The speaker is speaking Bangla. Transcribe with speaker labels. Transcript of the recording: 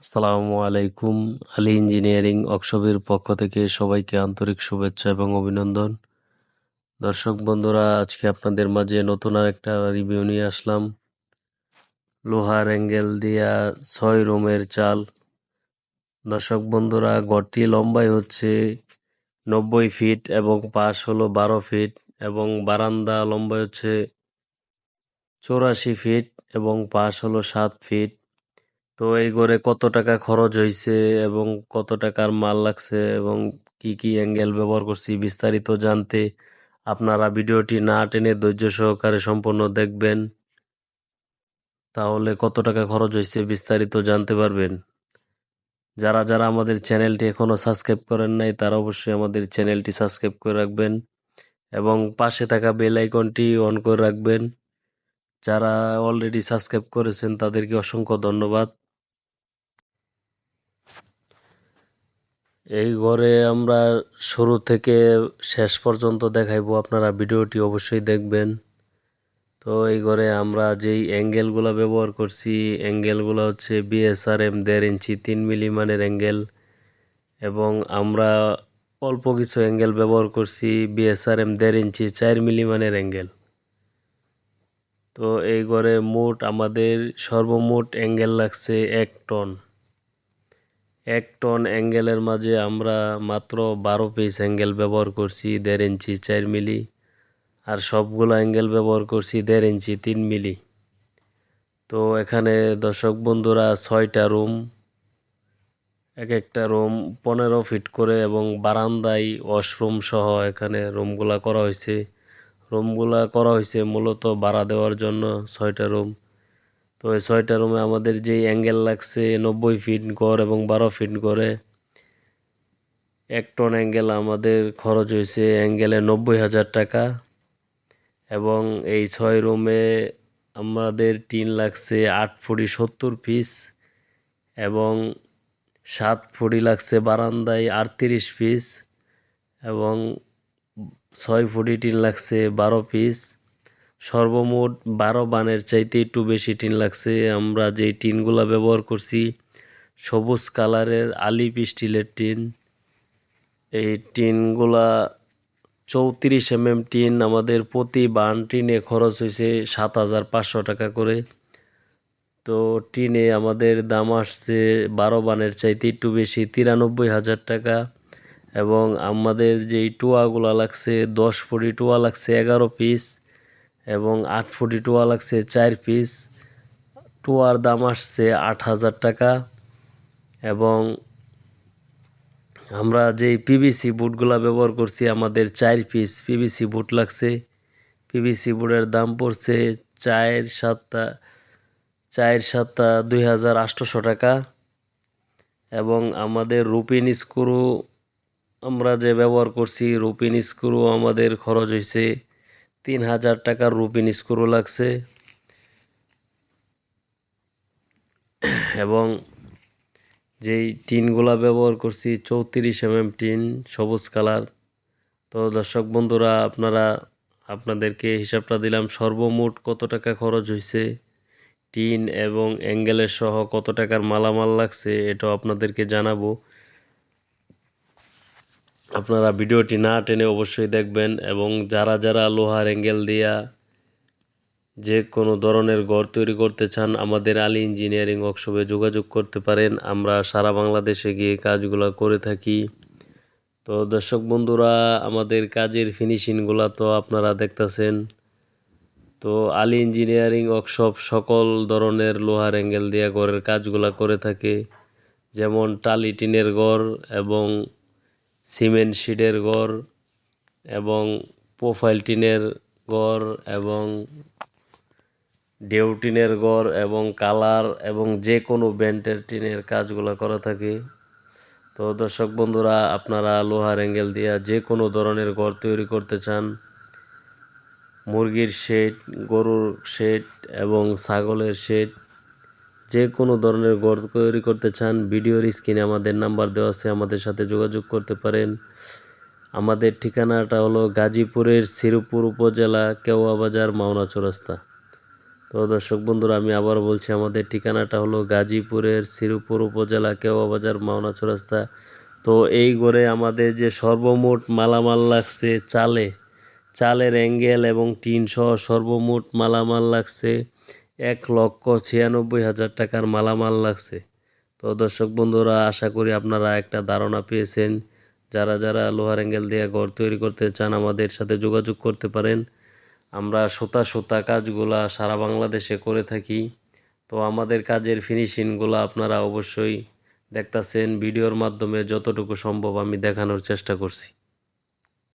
Speaker 1: আসসালামু আলাইকুম, আলী ইঞ্জিনিয়ারিং ওয়ার্কশপের পক্ষ থেকে সবাইকে আন্তরিক শুভেচ্ছা এবং অভিনন্দন। দর্শক বন্ধুরা, আজকে আপনাদের মাঝে নতুন আর একটা রিভিউ নিয়ে আসলাম। লোহার অ্যাঙ্গেল দিয়া ছয় রুমের চাল। দর্শক বন্ধুরা ঘরটি লম্বাই হচ্ছে নব্বই ফিট এবং পাশ হলো বারো ফিট এবং বারান্দা লম্বাই হচ্ছে চৌরাশি ফিট এবং পাশ হলো সাত ফিট তো এই ঘরে কত টাকা খরচ হয়েছে এবং কত টাকার মাল লাগছে এবং কি কি অ্যাঙ্গেল ব্যবহার করছি বিস্তারিত জানতে আপনারা ভিডিওটি না টেনে ধৈর্য সহকারে সম্পূর্ণ দেখবেন। তাহলে কত টাকা খরচ হয়েছে বিস্তারিত জানতে পারবেন। যারা যারা আমাদের চ্যানেলটি এখনও সাবস্ক্রাইব করেন নাই, তারা অবশ্যই আমাদের চ্যানেলটি সাবস্ক্রাইব করে রাখবেন এবং পাশে থাকা বেল আইকনটি অন করে রাখবেন। যারা অলরেডি সাবস্ক্রাইব করেছেন, তাদেরকে অসংখ্য ধন্যবাদ। এই ঘরে আমরা শুরু থেকে শেষ পর্যন্ত দেখাইবো। আপনারা ভিডিওটি অবশ্যই দেখবেন। তো এই ঘরে আমরা যেই অ্যাঙ্গেলগুলো ব্যবহার করছি, অ্যাঙ্গেলগুলো হচ্ছে বিএসআরএম দেড় ইঞ্চি, তিন মিলি মানের অ্যাঙ্গেল। এবং আমরা অল্প কিছু অ্যাঙ্গেল ব্যবহার করছি বিএসআরএম দেড় ইঞ্চি, চার মিলিমানের অ্যাঙ্গেল। তো এই ঘরে মোট আমাদের সর্বমোট অ্যাঙ্গেল লাগছে এক টন। এক টন অ্যাঙ্গেলের মাঝে আমরা মাত্র বারো পিস অ্যাঙ্গেল ব্যবহার করছি, দেড় ইঞ্চি চার মিলি। আর সবগুলো অ্যাঙ্গেল ব্যবহার করছি দেড় ইঞ্চি তিন মিলি। তো এখানে দর্শক বন্ধুরা ছয়টা রুম এক একটা রুম পনেরো ফিট করে এবং বারান্দায় ওয়াশরুম সহ এখানে রুমগুলা করা হয়েছে। রুমগুলা করা হয়েছে মূলত ভাড়া দেওয়ার জন্য ছয়টা রুম তো এই ছয়টা রুমে আমাদের যেই অ্যাঙ্গেল লাগছে নব্বই ফিট গড় এবং বারো ফিট গড়ে, এক টন অ্যাঙ্গেল আমাদের খরচ হয়েছে অ্যাঙ্গেলে নব্বই হাজার টাকা। এবং এই ছয় রুমে আমাদের টিন লাগছে আট ফুটি সত্তর পিস এবং সাত ফুটি লাগছে বারান্দায় আটত্রিশ পিস এবং ছয় ফুটি টিন লাগছে বারো পিস সর্বমোট বারো বানের চাইতে একটু বেশি টিন লাগছে। আমরা যেই টিনগুলো ব্যবহার করছি, সবুজ কালারের আলিপ স্টিলের টিন। এই টিনগুলা চৌত্রিশ এম এম টিন আমাদের প্রতি বান টিনে খরচ হয়েছে সাত হাজার পাঁচশো টাকা করে। তো টিনে আমাদের দাম আসছে বারো বানের চাইতে একটু বেশি তিরানব্বই হাজার টাকা এবং আমাদের যেই টুয়াগুলো লাগছে, দশ ফুটি টুয়া লাগছে, এগারো পিস। এবং আট ফুটি টুয়া লাগছে, চার পিস টুয়ার দাম আসছে আট হাজার টাকা। এবং আমরা যেই পিভিসি বুটগুলো ব্যবহার করছি, আমাদের চার পিস পিভিসি বুট লাগছে। পিভিসি বুটের দাম পড়ছে চার সাতটা চার সাতটা দুই হাজার আটশোশো টাকা। এবং আমাদের রুপিন স্ক্রু, আমরা যে ব্যবহার করছি, রুপিন স্ক্রু আমাদের খরচ হয়েছে তিন হাজার টাকার রুপিন স্ক্রু লাগছে। এবং যেই টিনগুলা ব্যবহার করছি, চৌত্রিশ এম এম টিন, সবুজ কালার। তো দর্শক বন্ধুরা, আপনারা, আপনাদেরকে হিসাবটা দিলাম, সর্বমোট কত টাকা খরচ হয়েছে টিন এবং অ্যাঙ্গেলের সহ কত টাকার মালামাল লাগছে, এটাও আপনাদেরকে জানাব। আপনারা ভিডিওটি না টেনে অবশ্যই দেখবেন এবং যারা যারা লোহার অ্যাঙ্গেল দিয়া যে কোনো ধরনের ঘর তৈরি করতে চান, আমাদের আলী ইঞ্জিনিয়ারিং ওয়ার্কশপে যোগাযোগ করতে পারেন। আমরা সারা বাংলাদেশে গিয়ে কাজগুলো করে থাকি। তো দর্শক বন্ধুরা, আমাদের কাজের ফিনিশিংগুলো তো আপনারা দেখতেছেন। তো আলী ইঞ্জিনিয়ারিং ওয়ার্কশপ সকল ধরনের লোহার অ্যাঙ্গেল দিয়ে ঘরের কাজগুলো করে থাকে। যেমন টালি টিনের ঘর এবং সিমেন্ট শিডের ঘর এবং প্রোফাইল টিনের ঘর এবং ডেউটিনের গড় এবং কালার এবং যে কোনো ব্যান্ডের টিনের কাজগুলো করা থাকে। তো দর্শক বন্ধুরা, আপনারা লোহার অ্যাঙ্গেল দিয়ে যে কোনো ধরনের ঘর তৈরি করতে চান, মুরগির শেড, গরুর শেড এবং ছাগলের শেড যে কোনো ধরনের ঘর তৈরি করতে চান, ভিডিওর স্ক্রিনে আমাদের নাম্বার দেওয়া আছে, আমাদের সাথে যোগাযোগ করতে পারেন। আমাদের ঠিকানাটা হলো গাজীপুরের শ্রীপুর উপজেলা, কেওয়া বাজার, মাওনা চৌরাস্তা। তো দর্শক বন্ধুরা, আমি আবার বলছি, আমাদের ঠিকানাটা হলো গাজীপুরের শ্রীপুর উপজেলা কেওয়াবাজার মাওনা চৌরাস্তা। তো এই ঘরে আমাদের যে সর্বমোট মালামাল লাগছে চালে, চালের অ্যাঙ্গেল এবং টিন সহ সর্বমোট মালামাল লাগছে। এক লক্ষ ছিয়ানব্বই হাজার টাকার মালামাল লাগছে। তো দর্শক বন্ধুরা, আশা করি আপনারা একটা ধারণা পেয়েছেন। যারা যারা লোহার অ্যাঙ্গেল দিয়ে ঘর তৈরি করতে চান, আমাদের সাথে যোগাযোগ করতে পারেন। আমরা সুতা সুতা কাজগুলা সারা বাংলাদেশে করে থাকি। তো আমাদের কাজের ফিনিশিংগুলো আপনারা অবশ্যই দেখতাছেন। ভিডিওর মাধ্যমে যতটুকু সম্ভব আমি দেখানোর চেষ্টা করছি।